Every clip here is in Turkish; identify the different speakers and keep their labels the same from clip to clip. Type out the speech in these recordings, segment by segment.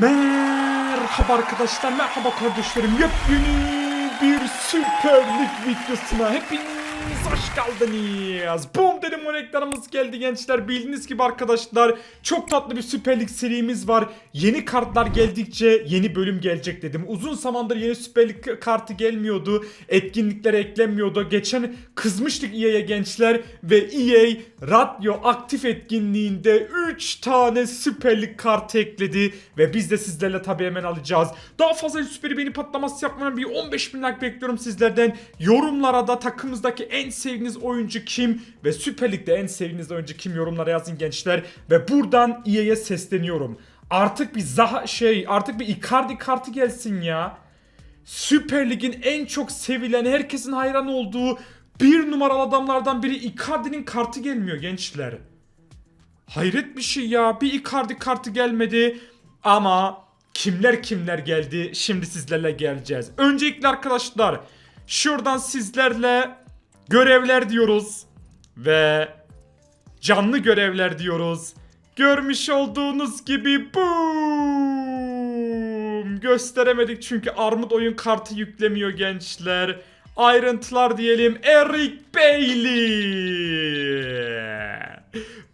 Speaker 1: Merhaba arkadaşlar, merhaba kardeşlerim. Yepyeni bir Süper Lig videosuna hepiniz hoş geldiniz. Boom dedim o reklamımız geldi gençler. Bildiğiniz gibi arkadaşlar çok tatlı bir Süper Lig serimiz var. Yeni kartlar geldikçe yeni bölüm gelecek dedim. Uzun zamandır yeni Süper Lig kartı gelmiyordu. Etkinliklere eklenmiyordu. Geçen kızmıştık EA'ye gençler ve EA radyo aktif etkinliğinde 3 tane Süper Lig kartı ekledi ve biz de sizlerle tabii hemen alacağız. Daha fazla Süper Beni patlaması yapmanın bir 15 bin like bekliyorum sizlerden. Yorumlara da takımımızdaki en sevdiğiniz oyuncu kim ve Süper Lig'de en sevdiğiniz oyuncu kim yorumlara yazın gençler. Ve buradan EA'ye sesleniyorum. Artık bir Zaha şey artık bir Icardi kartı gelsin ya. Süper Lig'in en çok sevilen, herkesin hayran olduğu bir numaralı adamlardan biri Icardi'nin kartı gelmiyor gençler. Hayret bir şey ya. Bir Icardi kartı gelmedi. Ama kimler kimler geldi şimdi sizlerle geleceğiz. Öncelikle arkadaşlar şuradan sizlerle görevler diyoruz. Ve canlı görevler diyoruz. Görmüş olduğunuz gibi boom gösteremedik çünkü Armut oyun kartı yüklemiyor gençler. Ayrıntılar diyelim Eric Bailey.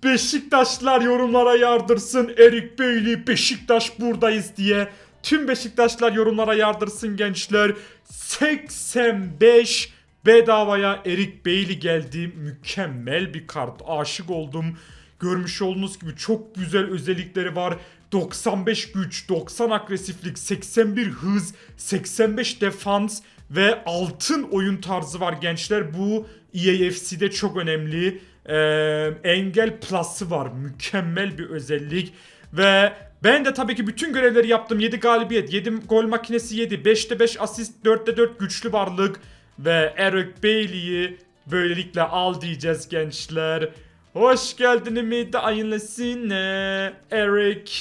Speaker 1: Beşiktaşlar yorumlara yardırsın Eric Bailey Beşiktaş buradayız diye. Tüm Beşiktaşlar yorumlara yardırsın gençler. 85 bedavaya Eric Bailey geldi. Mükemmel bir kart. Aşık oldum. Görmüş olduğunuz gibi çok güzel özellikleri var. 95 güç, 90 agresiflik, 81 hız, 85 defans ve altın oyun tarzı var gençler. Bu EAFC'de çok önemli. Ee, engel plus'ı var. Mükemmel bir özellik. Ve ben de tabii ki bütün görevleri yaptım. 7 galibiyet, 7 gol makinesi 7, 5'te 5 asist, 4'te 4 güçlü varlık. Ve Eric Bailey'i böylelikle al diyeceğiz gençler. Hoş geldin Ümidi ayınlısine Eric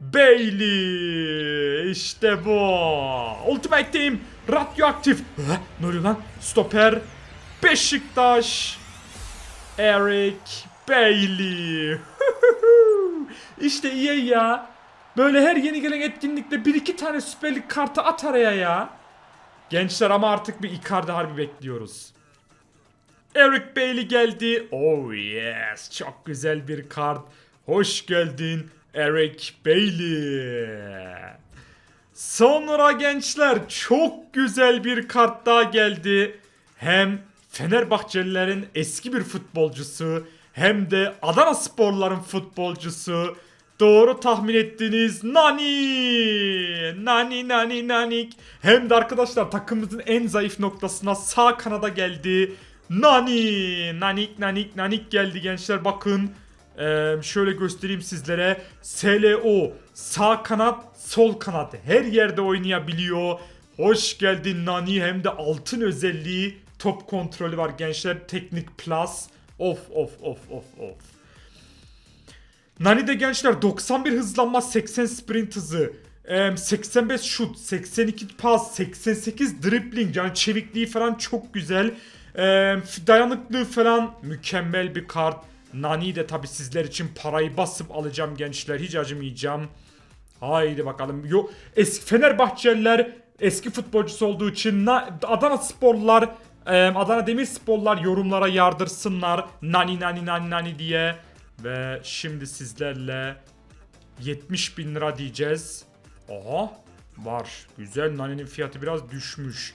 Speaker 1: Bailey. İşte bu. Ultimate Team radyoaktif. Hı, Ne oluyor lan? Stoper Beşiktaş. Eric Bailey. işte iyi ya. Böyle her yeni gelen etkinlikte bir iki tane Süper Lig kartı at araya ya. Gençler ama artık bir Icardi harbi bekliyoruz. Eric Bailey geldi. Oh yes. Çok güzel bir kart. Hoş geldin Eric Bailey. Sonra gençler çok güzel bir kart daha geldi. Hem Fenerbahçelilerin eski bir futbolcusu hem de Adana Sporların futbolcusu. Doğru tahmin ettiniz. Nani. Nani nani nanik. Hem de arkadaşlar takımımızın en zayıf noktasına sağ kanada geldi. Nani. Nanik nanik nanik geldi gençler bakın. Ee, şöyle göstereyim sizlere. SLO sağ kanat sol kanat her yerde oynayabiliyor. Hoş geldin Nani hem de altın özelliği top kontrolü var gençler. Teknik plus. Of of of of of. Nani de gençler 91 hızlanma 80 sprint hızı. em, 85 şut, 82 pas, 88 dribbling yani çevikliği falan çok güzel. Dayanıklığı falan mükemmel bir kart. Nani de tabi sizler için parayı basıp alacağım gençler hiç acımayacağım. Haydi bakalım. Yo, eski Fenerbahçeliler eski futbolcusu olduğu için Na- Adana Sporlular, em, Adana Demirsporlular yorumlara yardırsınlar. Nani nani nani nani diye. Ve şimdi sizlerle 70 bin lira diyeceğiz. Aha var. Güzel Nani'nin fiyatı biraz düşmüş.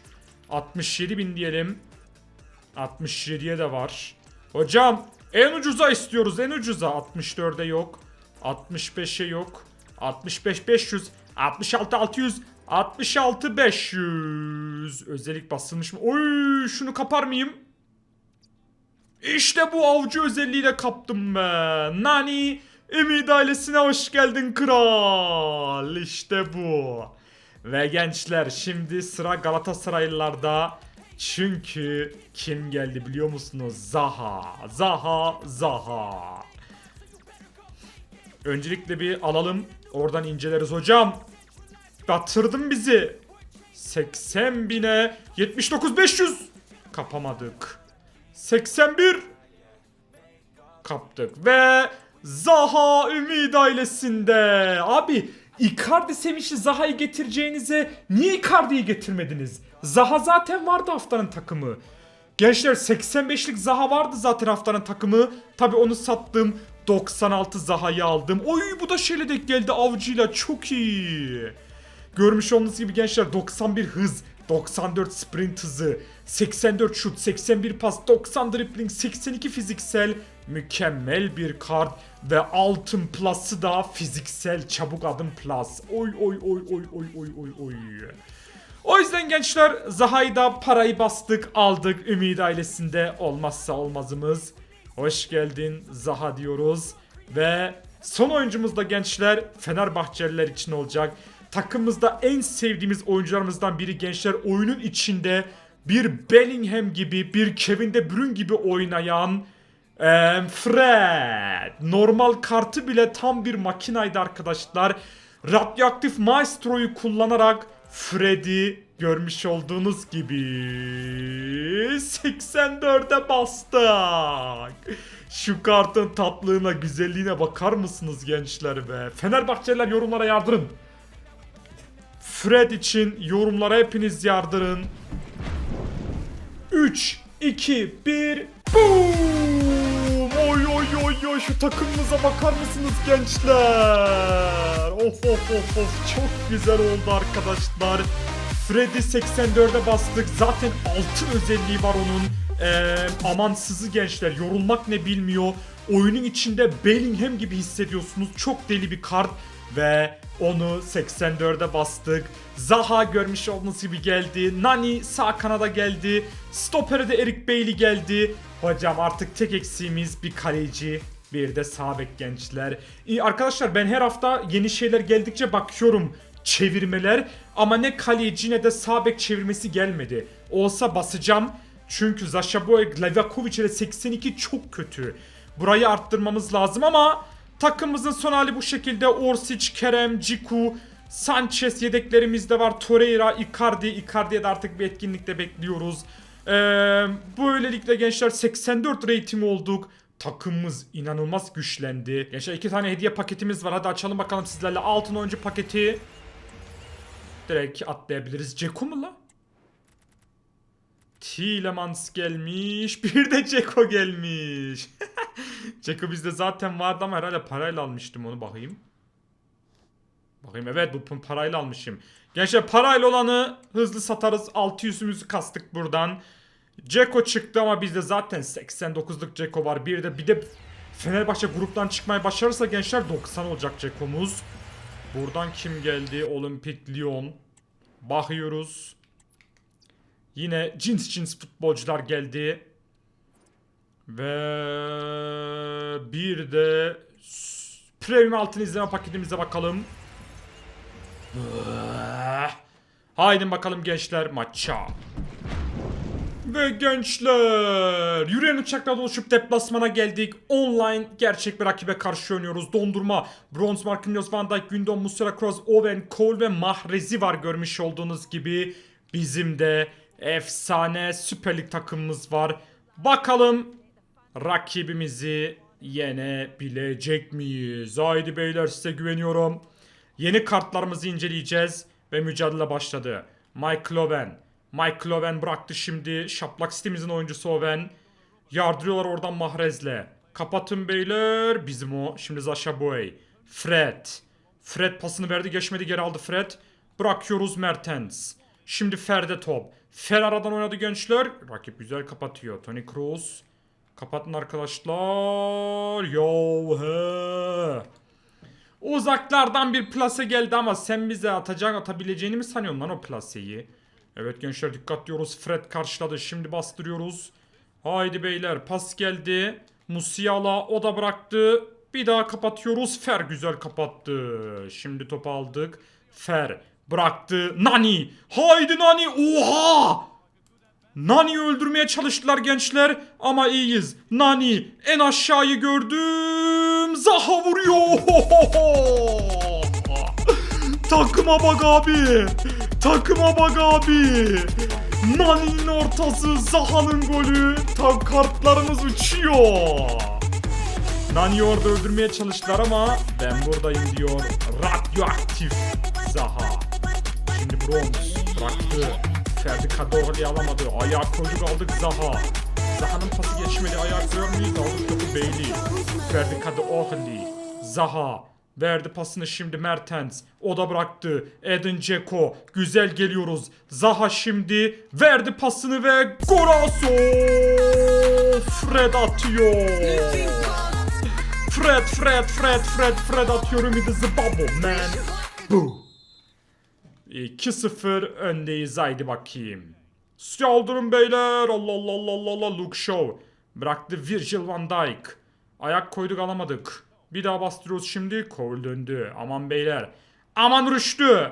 Speaker 1: 67 bin diyelim. 67'ye de var. Hocam en ucuza istiyoruz en ucuza. 64'e yok. 65'e yok. 65 500. 66 600. 66 500. Özellik basılmış mı? Oy şunu kapar mıyım? İşte bu avcı özelliğiyle kaptım ben. Nani Ümit ailesine hoş geldin kral. İşte bu. Ve gençler şimdi sıra Galatasaraylılarda. Çünkü kim geldi biliyor musunuz? Zaha. Zaha. Zaha. Öncelikle bir alalım. Oradan inceleriz hocam. Batırdın bizi. 80 bine 79 500. Kapamadık. 81 kaptık ve Zaha Ümid ailesinde. Abi Icardi sevinçli Zaha'yı getireceğinize niye Icardi'yi getirmediniz? Zaha zaten vardı haftanın takımı. Gençler 85'lik Zaha vardı zaten haftanın takımı. Tabi onu sattım. 96 Zaha'yı aldım. Oy bu da şeyle denk geldi avcıyla çok iyi. Görmüş olduğunuz gibi gençler 91 hız, 94 sprint hızı, 84 şut, 81 pas, 90 dribbling, 82 fiziksel mükemmel bir kart ve altın plus'ı da fiziksel çabuk adım plus. Oy oy oy oy oy oy oy oy. O yüzden gençler Zaha'yı da parayı bastık aldık Ümit ailesinde olmazsa olmazımız. Hoş geldin Zaha diyoruz. Ve son oyuncumuz da gençler Fenerbahçeliler için olacak. Takımımızda en sevdiğimiz oyuncularımızdan biri gençler oyunun içinde bir Bellingham gibi bir Kevin De Bruyne gibi oynayan eee, Fred. Normal kartı bile tam bir makinaydı arkadaşlar. Radyoaktif Maestro'yu kullanarak Freddy görmüş olduğunuz gibi 84'e bastık. Şu kartın tatlılığına, güzelliğine bakar mısınız gençler be? Fenerbahçeliler yorumlara yardırın. Fred için yorumlara hepiniz yardırın. 3, 2, 1, boom! Oy oy oy oy şu takımımıza bakar mısınız gençler? Of of of of çok güzel oldu arkadaşlar. Freddy 84'e bastık. Zaten altın özelliği var onun. Ee, amansızı gençler. Yorulmak ne bilmiyor. Oyunun içinde Bellingham gibi hissediyorsunuz. Çok deli bir kart. Ve onu 84'e bastık. Zaha görmüş olduğunuz gibi geldi. Nani sağ kanada geldi. Stopper'e de Eric Bailey geldi. Hocam artık tek eksiğimiz bir kaleci. Bir de sağ bek gençler. İyi arkadaşlar ben her hafta yeni şeyler geldikçe bakıyorum çevirmeler ama ne kaleci ne de sağ bek çevirmesi gelmedi. Olsa basacağım. Çünkü Zasha Boy Levakovic ile 82 çok kötü. Burayı arttırmamız lazım ama takımımızın son hali bu şekilde. Orsic, Kerem, Ciku, Sanchez yedeklerimizde var. Torreira, Icardi. Icardi'ye de artık bir etkinlikte bekliyoruz. Ee, böylelikle gençler 84 rating olduk. Takımımız inanılmaz güçlendi. Gençler iki tane hediye paketimiz var. Hadi açalım bakalım sizlerle. Altın oyuncu paketi. Direkt atlayabiliriz. Ceko mu la? Tielemans gelmiş. Bir de Ceko gelmiş. Ceko bizde zaten vardı ama herhalde parayla almıştım onu bakayım. Bakayım evet bu parayla almışım. Gençler parayla olanı hızlı satarız. 600'ümüzü kastık buradan. Ceko çıktı ama bizde zaten 89'luk Ceko var. Bir de bir de Fenerbahçe gruptan çıkmayı başarırsa gençler 90 olacak Ceko'muz. Buradan kim geldi? Olimpik Lyon. Bakıyoruz. Yine cins cins futbolcular geldi. Ve bir de Premium altın izleme paketimize bakalım. Haydi bakalım gençler maça. Ve gençler yürüyen uçakla doluşup deplasmana geldik. Online gerçek bir rakibe karşı oynuyoruz. Dondurma, Bronze Marquinhos, Van Dijk, Gündon, Muslera, Kroos, Owen, Cole ve Mahrez'i var görmüş olduğunuz gibi. Bizim de efsane Süper Lig takımımız var. Bakalım rakibimizi yenebilecek miyiz? Haydi beyler size güveniyorum. Yeni kartlarımızı inceleyeceğiz ve mücadele başladı. Mike Owen. Mike Owen bıraktı şimdi. Şaplak sitemizin oyuncusu Owen. Yardırıyorlar oradan Mahrez'le. Kapatın beyler. Bizim o. Şimdi Zasha Boy. Fred. Fred pasını verdi geçmedi geri aldı Fred. Bırakıyoruz Mertens. Şimdi Fer'de top. Fer aradan oynadı gençler. Rakip güzel kapatıyor. Tony Kroos. Kapatın arkadaşlar. Yo he. Uzaklardan bir plase geldi ama sen bize atacak atabileceğini mi sanıyorsun lan o plaseyi? Evet gençler dikkat diyoruz. Fred karşıladı. Şimdi bastırıyoruz. Haydi beyler pas geldi. Musiala o da bıraktı. Bir daha kapatıyoruz. Fer güzel kapattı. Şimdi topu aldık. Fer bıraktı. Nani. Haydi Nani. Oha. Nani'yi öldürmeye çalıştılar gençler ama iyiyiz. Nani en aşağıyı gördüm. Zaha vuruyor. Takıma bak abi. Takıma bak abi. Nani'nin ortası, Zaha'nın golü. Tam kartlarımız uçuyor. Nani'yi orada öldürmeye çalıştılar ama ben buradayım diyor. Radyo radyoaktif Zaha. Şimdi bronz bıraktı. Ferdi Kadıoğlu'yu alamadı. Ayağa koyduk aldık Zaha. Zaha'nın pası geçmedi. Ayağa mıyız? Aldık topu Bailey. Ferdi Kadıoğlu. Zaha. Verdi pasını şimdi Mertens. O da bıraktı. Edin Dzeko. Güzel geliyoruz. Zaha şimdi verdi pasını ve Goraso. Fred atıyor. Fred, Fred, Fred, Fred, Fred atıyor ümidi zıbabo man. Bu. 2-0 öndeyiz haydi bakayım. Saldırın beyler. Allah Allah Allah Allah Allah Luke Shaw. Bıraktı Virgil van Dijk. Ayak koyduk alamadık. Bir daha bastırıyoruz şimdi. Cole döndü. Aman beyler. Aman Rüştü.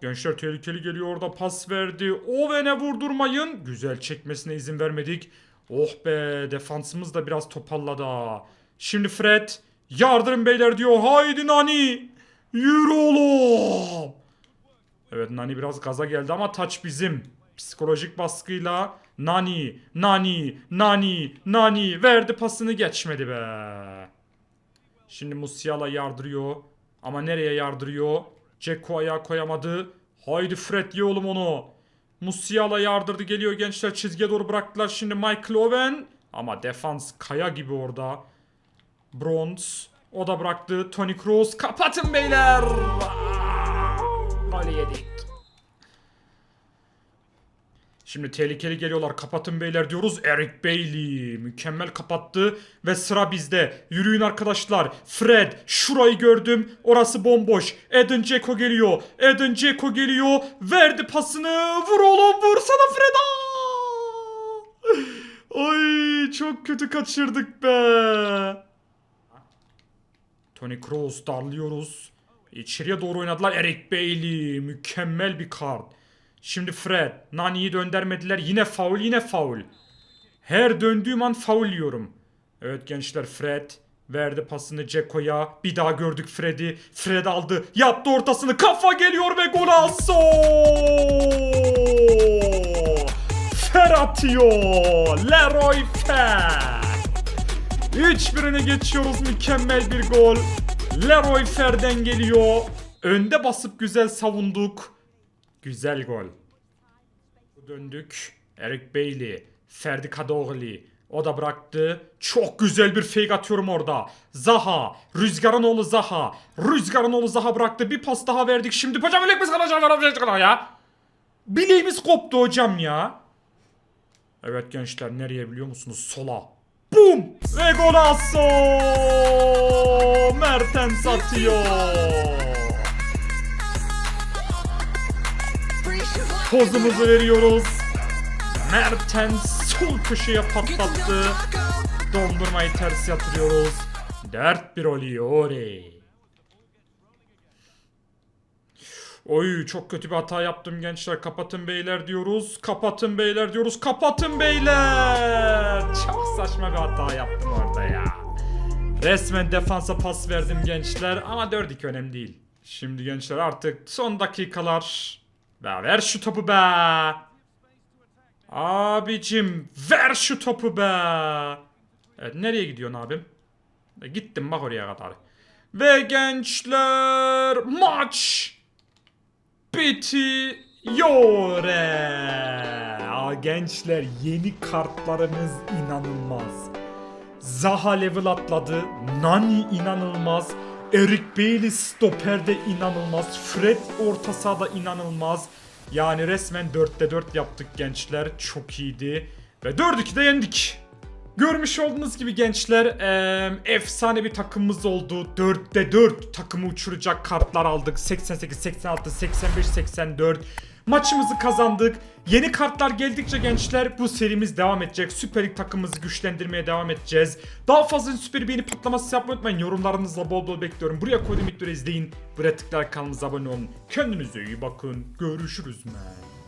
Speaker 1: Gençler tehlikeli geliyor orada pas verdi. Oven'e vurdurmayın. Güzel çekmesine izin vermedik. Oh be defansımız da biraz toparladı. ha. Şimdi Fred yardırın beyler diyor. Haydi Nani. Yürü oğlum. Evet Nani biraz gaza geldi ama taç bizim. Psikolojik baskıyla Nani, Nani, Nani, Nani verdi pasını geçmedi be. Şimdi Musiala yardırıyor. Ama nereye yardırıyor? Ceko ayağa koyamadı. Haydi Fred ye oğlum onu. Musiala yardırdı geliyor gençler çizgiye doğru bıraktılar şimdi Michael Owen. Ama defans kaya gibi orada. Bronze. O da bıraktı. Tony Kroos. Kapatın beyler. Aa, Gol yedik. Şimdi tehlikeli geliyorlar. Kapatın beyler diyoruz. Eric Bailey mükemmel kapattı ve sıra bizde. Yürüyün arkadaşlar. Fred şurayı gördüm. Orası bomboş. Edin Dzeko geliyor. Edin Dzeko geliyor. Verdi pasını. Vur oğlum vur sana Fred. Ay çok kötü kaçırdık be. Tony Kroos darlıyoruz. İçeriye doğru oynadılar. Eric Bailey mükemmel bir kart. Şimdi Fred. Nani'yi döndürmediler. Yine faul yine faul. Her döndüğüm an faul yiyorum. Evet gençler Fred verdi pasını Ceko'ya. Bir daha gördük Fred'i. Fred aldı. Yaptı ortasını. Kafa geliyor ve gol also. Fer atıyor. Leroy Fer. Hiçbirini geçiyoruz mükemmel bir gol. Leroy Fer'den geliyor. Önde basıp güzel savunduk. Güzel gol. Döndük. Eric Bailey. Ferdi Kadıoğlu. O da bıraktı. Çok güzel bir fake atıyorum orada. Zaha. Rüzgarın oğlu Zaha. Rüzgarın oğlu Zaha bıraktı. Bir pas daha verdik. Şimdi hocam bilek biz kalacağız ya. Bileğimiz koptu hocam ya. Evet gençler nereye biliyor musunuz? Sola. Bum! Ve golazo! Mertens atıyor. Pozumuzu veriyoruz. Mertens sol köşeye patlattı. Dondurmayı ters yatırıyoruz. 4-1 oluyor. oley. Oy çok kötü bir hata yaptım gençler. Kapatın beyler diyoruz. Kapatın beyler diyoruz. Kapatın beyler. Çok saçma bir hata yaptım orada ya. Resmen defansa pas verdim gençler ama 4-2 önemli değil. Şimdi gençler artık son dakikalar. Be ver şu topu be. Abicim ver şu topu be. Evet nereye gidiyorsun abim? E, gittim bak oraya kadar. Ve gençler maç bitiyor. Gençler yeni kartlarımız inanılmaz. Zaha level atladı. Nani inanılmaz. Eric Bailey stoperde inanılmaz. Fred orta sahada inanılmaz. Yani resmen 4'te 4 yaptık gençler. Çok iyiydi. Ve 4-2'de yendik. Görmüş olduğunuz gibi gençler eee, efsane bir takımımız oldu. 4'te 4 takımı uçuracak kartlar aldık. 88, 86, 85, 84. Maçımızı kazandık. Yeni kartlar geldikçe gençler bu serimiz devam edecek. Süper Lig takımımızı güçlendirmeye devam edeceğiz. Daha fazla süper beğeni patlaması yapmayı unutmayın. Yorumlarınızla bol bol bekliyorum. Buraya koyduğum videoları izleyin. Buraya tıklayarak kanalımıza abone olun. Kendinize iyi bakın. Görüşürüz man.